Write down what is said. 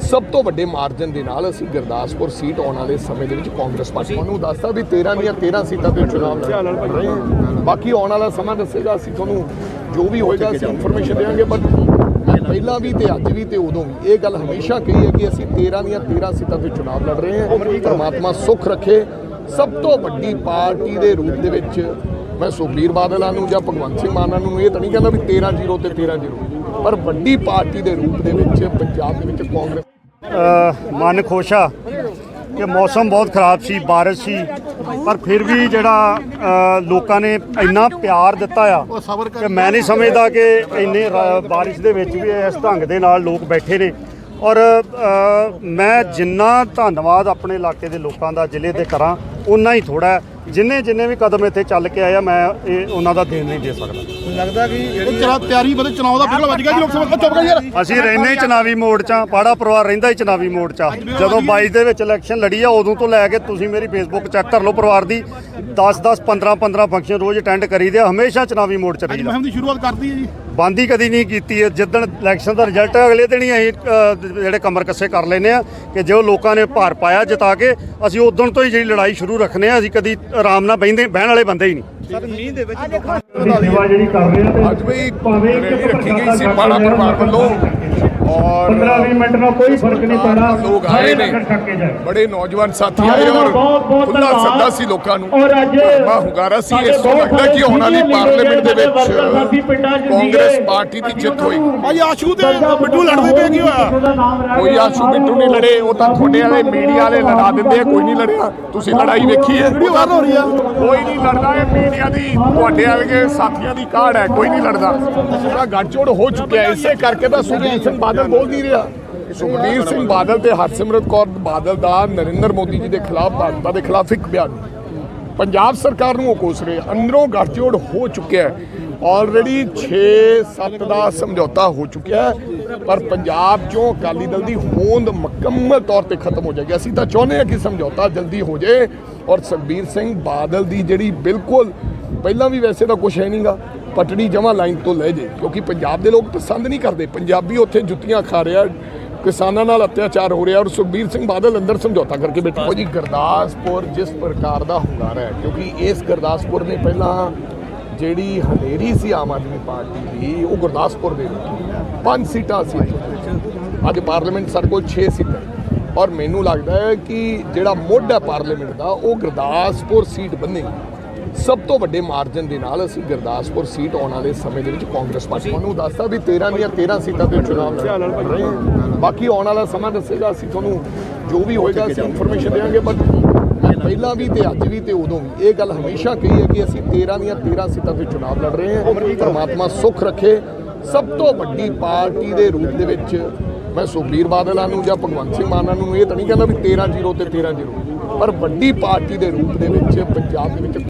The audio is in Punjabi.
ਸਭ ਤੋਂ ਵੱਡੇ ਮਾਰਜਨ ਦੇ ਨਾਲ ਅਸੀਂ ਗੁਰਦਾਸਪੁਰ ਸੀਟ ਆਉਣ ਵਾਲੇ ਸਮੇਂ ਦੇ ਵਿੱਚ ਕਾਂਗਰਸ ਪਾਰਟੀ ਨੂੰ ਦੱਸਦਾ ਵੀ 13 ਦੀਆਂ 13 ਸੀਟਾਂ ਤੇ ਚੁਣਾਵ ਲੜ ਰਹੇ ਹਾਂ ਬਾਕੀ ਆਉਣ ਵਾਲਾ ਸਮਾਂ ਦੱਸੇਗਾ ਅਸੀਂ ਤੁਹਾਨੂੰ ਜੋ ਵੀ ਹੋਏਗਾ ਅਸੀਂ ਇਨਫੋਰਮੇਸ਼ਨ ਦੇਵਾਂਗੇ ਬਟ ਪਹਿਲਾਂ ਵੀ ਤੇ ਅੱਜ ਵੀ ਤੇ ਉਦੋਂ ਵੀ ਇਹ ਗੱਲ ਹਮੇਸ਼ਾ ਕਹੀ ਹੈ ਕਿ ਅਸੀਂ 13 ਦੀਆਂ 13 ਸੀਟਾਂ ਤੇ ਚੁਣਾਵ ਲੜ ਰਹੇ ਹਾਂ। ਪਰਮਾਤਮਾ ਸੁੱਖ ਰੱਖੇ। ਸਭ ਤੋਂ ਵੱਡੀ ਪਾਰਟੀ ਦੇ ਰੂਪ ਦੇ ਵਿੱਚ ਮੈਂ ਸੁਖਬੀਰ ਬਾਦਲਾਂ ਨੂੰ ਜਾਂ ਭਗਵੰਤ ਸਿੰਘ ਮਾਨ ਨੂੰ ਇਹ ਤਾਂ ਨਹੀਂ ਕਹਿੰਦਾ ਵੀ 13-0 ਤੇ 13-0 ਪਰ ਵੱਡੀ ਪਾਰਟੀ ਦੇ ਰੂਪ ਦੇ ਵਿੱਚ ਪੰਜਾਬ ਦੇ ਵਿੱਚ ਕਾਂਗਰਸ ਮਨ ਖੁਸ਼ ਆ ਕਿ ਮੌਸਮ ਬਹੁਤ ਖਰਾਬ ਸੀ, ਬਾਰਿਸ਼ ਸੀ, ਪਰ ਫਿਰ ਵੀ ਜਿਹੜਾ ਲੋਕਾਂ ਨੇ ਇੰਨਾ ਪਿਆਰ ਦਿੱਤਾ ਆ ਕਿ ਮੈਂ ਨਹੀਂ ਸਮਝਦਾ ਕਿ ਇੰਨੇ ਰਾ- ਬਾਰਿਸ਼ ਦੇ ਵਿੱਚ ਵੀ ਇਸ ਢੰਗ ਦੇ ਨਾਲ ਲੋਕ ਬੈਠੇ ਨੇ। ਔਰ ਮੈਂ ਜਿੰਨਾ ਧੰਨਵਾਦ ਆਪਣੇ ਇਲਾਕੇ ਦੇ ਲੋਕਾਂ ਦਾ, ਜ਼ਿਲ੍ਹੇ ਦੇ ਕਰਾਂ ਉਨਾ ਹੀ ਥੋੜਾ ਜਿੰਨੇ ਜਿੰਨੇ ਵੀ ਕਦਮ ਇੱਥੇ ਚੱਲ ਕੇ ਆਇਆ ਮੈਂ ਇਹ ਉਹਨਾਂ ਦਾ ਦੇਣ ਨਹੀਂ ਦੇ ਸਕਦਾ। ਲੱਗਦਾ ਕਿ ਜਿਹੜੀ ਚਰਾ ਤਿਆਰੀ ਬਦੇ ਚੁਣਾਵ ਦਾ ਬਿਗਲ ਵੱਜ ਗਿਆ ਜੀ ਲੋਕ ਸਭਾ ਚੁੱਪ ਕਰ ਯਾਰ। ਅਸੀਂ ਰਹਿੰਦੇ ਹੀ ਚਨਾਵੀ ਮੋੜ 'ਚ ਆ ਪਾੜਾ ਪਰਿਵਾਰ ਰਹਿੰਦਾ ਹੀ ਚਨਾਵੀ ਮੋੜ 'ਚ ਆ ਜਦੋਂ 22 ਦੇ ਵਿੱਚ ਇਲੈਕਸ਼ਨ ਲੜੀ ਆ ਉਦੋਂ ਤੋਂ ਲੈ ਕੇ ਤੁਸੀਂ ਮੇਰੀ ਫੇਸਬੁੱਕ ਚੈੱਕ ਕਰ ਲਓ ਪਰਿਵਾਰ ਦੀ। 10 10 15 15 ਫੰਕਸ਼ਨ ਰੋਜ਼ ਅਟੈਂਡ ਕਰੀਦੇ ਆ ਹਮੇਸ਼ਾ ਚਨਾਵੀ ਮੋੜ 'ਚ ਅੱਜ ਰਹੀਦਾ। ਮਹਿਮ ਦੀ ਸ਼ੁਰੂਆਤ ਕਰਤੀ ਹੈ ਜੀ। ਬੰਦੀ ਕਦੀ ਨਹੀਂ ਕੀਤੀ ਹੈ। ਜਿੱਦਣ ਇਲੈਕਸ਼ਨ ਦਾ ਰਿਜ਼ਲਟ ਅਗਲੇ ਦਿਨ ਹੀ ਅਸੀਂ ਅ, ਜਿਹੜੇ ਕਮਰ ਕੱਸੇ ਕਰ ਲੈਨੇ ਆ ਕਿ ਜੋ ਲੋਕਾਂ ਨੇ ਭਾਰ ਪਾਇਆ ਜਿਤਾ ਕੇ ਅਸੀਂ ਉਦੋਂ ਤੋਂ ਹੀ ਜਿਹੜੀ ਲੜਾਈ ਸ਼ੁਰੂ ਰੱਖਨੇ ਆ ਅਸੀਂ ਕਦੀ ਆਰਾਮ ਨਾਲ ਬਹਿੰਦੇ ਬਹਿਣ ਵਾਲੇ ਬੰਦੇ ਹੀ ਨਹੀਂ। ਸੇਵਾ ਜਿਹੜੀ ਕਰ ਰਹੇ ਆ ਅੱਜ ਵੀ ਰੈਲੀ ਰੱਖੀ ਗਈ ਸੀ ਪਾੜਾ ਪਰਿਵਾਰ ਵੱਲੋਂ। 15-20 ਮਿੰਟ ਨਾਲ ਕੋਈ ਫ਼ਰਕ ਨਹੀਂ ਪੈਣਾ। ਲੋਕ ਆਏ ਨੇ ਬੜੇ ਨੌਜਵਾਨ ਸਾਥੀ ਆਏ ਔਰ ਖੁੱਲਾ। ਸੱਦਾ ਸੀ ਲੋਕਾਂ ਨੂੰ। ਔਰ ਅੱਜ ਹੁੰਗਾਰਾ ਸੀ। ਇਸ ਤੋਂ ਲੱਗਦਾ ਕਿ ਆਉਣ ਵਾਲੀ ਪਾਰਲੀਮੈਂਟ ਦੇ ਵਿੱਚ। ਕਾਂਗਰਸ। ਪਾਰਟੀ ਦੀ ਜਿੱਤ ਹੋਏਗੀ ਭਾਈ ਆਸ਼ੂ ਤੇ ਬਿੱਟੂ ਲੜਦੇ ਪਏ ਕੀ ਹੋਇਆ ਕੋਈ ਆਸ਼ੂ ਬਿੱਟੂ ਨਹੀਂ ਲੜੇ ਉਹ ਤਾਂ ਤੁਹਾਡੇ ਵਾਲੇ ਮੀਡੀਆ ਵਾਲੇ ਲੜਾ ਦਿੰਦੇ ਆ ਕੋਈ ਨਹੀਂ ਲੜਿਆ। ਤੁਸੀਂ ਲੜਾਈ ਵੇਖੀ ਹੈ। ਕੋਈ ਨਹੀਂ ਲੜਦਾ ਇਹ ਮੀਡੀਆ ਦੀ। ਤੁਹਾਡੇ ਵਾਲੇ ਸਾਥੀਆਂ ਦੀ ਕਾਢ ਹੈ ਕੋਈ ਨਹੀਂ ਲੜਦਾ। ਉਹਦਾ ਗੱਠਜੋੜ ਹੋ ਚੁੱਕਿਆ ਹੈ। ਇਸੇ ਕਰਕੇ ਤਾਂ ਸੁਖਬੀਰ ਸਿੰਘ ਬਾਦਲ ਬੋਲ ਨਹੀਂ ਰਿਹਾ। ਸੁਖਬੀਰ ਸਿੰਘ ਬਾਦਲ ਤੇ ਹਰਸਿਮਰਤ ਕੌਰ ਬਾਦਲ ਦਾ ਨਰਿੰਦਰ ਮੋਦੀ ਜੀ ਦੇ ਖਿਲਾਫ ਭਾਜਪਾ ਦੇ ਖਿਲਾਫ ਇੱਕ ਬਿਆਨ। ਪੰਜਾਬ ਸਰਕਾਰ ਨੂੰ ਉਹ ਕੋਸ ਰਹੇ ਅੰਦਰੋਂ ਗੱਠਜੋੜ ਹੋ ਚੁੱਕਿਆ ਹੈ। ਆਲਰੇਡੀ 6-7 ਦਾ ਸਮਝੌਤਾ ਹੋ ਚੁੱਕਿਆ ਹੈ ਪਰ ਪੰਜਾਬ 'ਚੋਂ ਅਕਾਲੀ ਦਲ ਦੀ ਹੋਂਦ ਮੁਕੰਮਲ ਤੌਰ ਤੇ ਖਤਮ ਹੋ ਜਾਏਗੀ। ਅਸੀਂ ਤਾਂ ਚਾਹੁੰਦੇ ਹਾਂ ਕਿ ਸਮਝੌਤਾ ਜਲਦੀ ਹੋ ਜਾਏ ਔਰ ਸੁਖਬੀਰ ਸਿੰਘ ਬਾਦਲ ਦੀ ਜਿਹੜੀ ਬਿਲਕੁਲ ਪਹਿਲਾਂ ਵੀ ਵੈਸੇ ਤਾਂ ਕੁਝ ਹੈ ਨਹੀਂਗਾ ਪਟੜੀ ਜਮਾ ਲਾਈਨ ਤੋਂ ਲੈ ਜੇ ਕਿਉਂਕਿ ਪੰਜਾਬ ਦੇ ਲੋਕ ਪਸੰਦ ਨਹੀਂ ਕਰਦੇ। ਪੰਜਾਬੀ ਉੱਥੇ ਜੁੱਤੀਆਂ ਖਾ ਰਿਹਾ ਕਿਸਾਨਾਂ ਨਾਲ ਅਤਿਆਚਾਰ ਹੋ ਰਿਹਾ ਔਰ ਸੁਖਬੀਰ ਸਿੰਘ ਬਾਦਲ ਅੰਦਰ ਸਮਝੌਤਾ ਕਰਕੇ ਬੈਠਾ ਉਹ ਜੀ ਗੁਰਦਾਸਪੁਰ ਜਿਸ ਪ੍ਰਕਾਰ ਦਾ ਹੁੰਗਾਰਾ ਹੈ, ਕਿਉਂਕਿ ਇਸ ਗੁਰਦਾਸਪੁਰ ਨੇ ਪਹਿਲਾਂ ਜਿਹੜੀ ਹਨੇਰੀ ਸੀ ਆਮ ਆਦਮੀ ਪਾਰਟੀ ਦੀ, ਉਹ ਗੁਰਦਾਸਪੁਰ ਦੇ ਵਿੱਚ ਪੰਜ ਸੀਟਾਂ ਸੀ ਅੱਜ ਪਾਰਲੀਮੈਂਟ ਸਾਡੇ ਕੋਲ 6 ਸੀਟਾਂ ਔਰ ਮੈਨੂੰ ਲੱਗਦਾ ਹੈ ਕਿ ਜਿਹੜਾ ਮੁੱਢ ਹੈ ਪਾਰਲੀਮੈਂਟ ਦਾ, ਉਹ ਗੁਰਦਾਸਪੁਰ ਸੀਟ ਬੰਨੇਗੀ। ਸਭ ਤੋਂ ਵੱਡੇ ਮਾਰਜਨ ਦੇ ਨਾਲ ਅਸੀਂ ਗੁਰਦਾਸਪੁਰ ਸੀਟ ਆਉਣ ਵਾਲੇ ਸਮੇਂ ਦੇ ਵਿੱਚ ਕਾਂਗਰਸ ਪਾਰਟੀ ਨੂੰ ਦੱਸਦਾ ਵੀ 13 ਦੀਆਂ 13 ਸੀਟਾਂ ਤੇ ਚੁਣਾਵ ਲੜ ਰਹੇ ਹਾਂ ਬਾਕੀ ਆਉਣ ਵਾਲਾ ਸਮਾਂ ਦੱਸੇਗਾ ਅਸੀਂ ਤੁਹਾਨੂੰ ਜੋ ਵੀ ਹੋਏਗਾ ਅਸੀਂ ਇਨਫੋਰਮੇਸ਼ਨ ਦੇਵਾਂਗੇ ਬਟ ਪਹਿਲਾਂ ਵੀ ਤੇ ਅੱਜ ਵੀ ਤੇ ਉਦੋਂ ਵੀ। ਇਹ ਗੱਲ ਹਮੇਸ਼ਾ ਕਹੀ ਹੈ ਕਿ ਅਸੀਂ 13 ਦੀਆਂ 13 ਸੀਟਾਂ ਤੇ ਚੁਣਾਵ ਲੜ ਰਹੇ ਹਾਂ। ਪਰਮਾਤਮਾ ਸੁੱਖ ਰੱਖੇ। ਸਭ ਤੋਂ ਵੱਡੀ ਪਾਰਟੀ ਦੇ ਰੂਪ ਦੇ ਵਿੱਚ ਮੈਂ ਸੁਖਬੀਰ ਬਾਦਲਾਂ ਨੂੰ ਜਾਂ ਭਗਵੰਤ ਸਿੰਘ ਮਾਨ ਨੂੰ ਇਹ ਤਾਂ ਨਹੀਂ ਕਹਿੰਦਾ ਵੀ 13-0 ਤੇ 13-0 ਪਰ ਵੱਡੀ ਪਾਰਟੀ ਦੇ ਰੂਪ ਦੇ ਵਿੱਚ ਪੰਜਾਬ ਦੇ ਵਿੱਚ